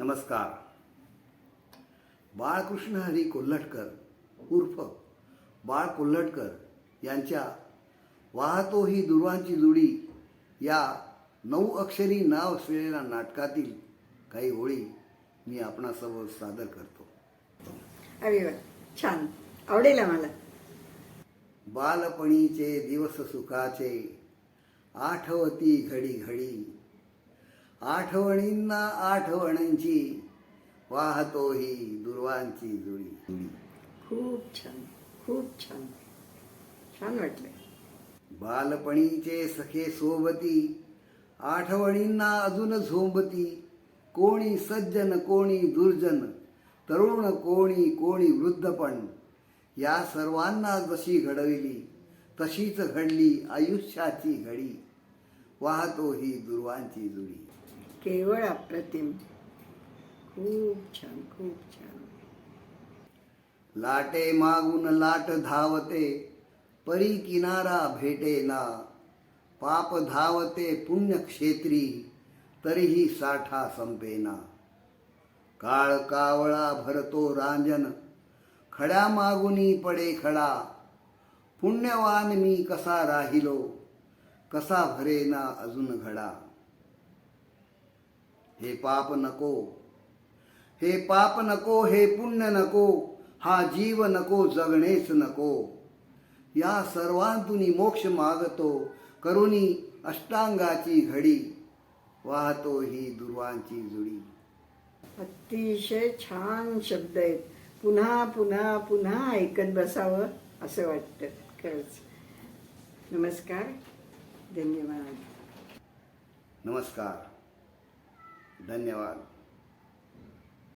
नमस्कार. बाळकृष्ण हरी कोल्हटकर उर्फ बाळ कोल्हटकर यांच्या वाहतो ही दुर्वांची जुडी या नऊ अक्षरी नाव असलेल्या नाटकातील काही ओळी मी आपणासमोर सादर करतो. अरे छान. आवडेल आम्हाला. बालपणीचे दिवस सुखाचे आठवती घडी घडी. आठवणींना आठवणींची वाहतो ही दुर्वांची जुळी. खूप छान खूप छान. छान वाटलं. बालपणीचे सखे सोबती आठवणींना अजून झोंबती कोणी सज्जन कोणी दुर्जन तरुण कोणी कोणी वृद्धपण. या सर्वांना जशी घडविली तशीच घडली आयुष्याची घडी. वाहतो ही दुर्वांची जुडी केवळ अप्रतिम. खूप छान खूप छान. लाटे मागून लाट धावते परी किनारा भेटेना. पाप धावते पुण्यक्षेत्री तरीही साठा संपेना. काळ कावळा भरतो रांजन खड्या मागुनी पडे खडा. पुण्यवान मी कसा राहिलो कसा भरेना अजून घडा. हे पाप नको. हे पाप नको हे पुण्य नको हा जीव नको जगणेच नको. या सर्वांतून मोक्ष मागतो करुणी अष्टांगाची घडी वाहतो ही दुर्वांची जुडी. अतिशय छान शब्द आहेत. पुन्हा पुन्हा पुन्हा ऐकत बसावं असं वाटतं. खरंच. नमस्कार. धन्यवाद. नमस्कार. धन्यवाद.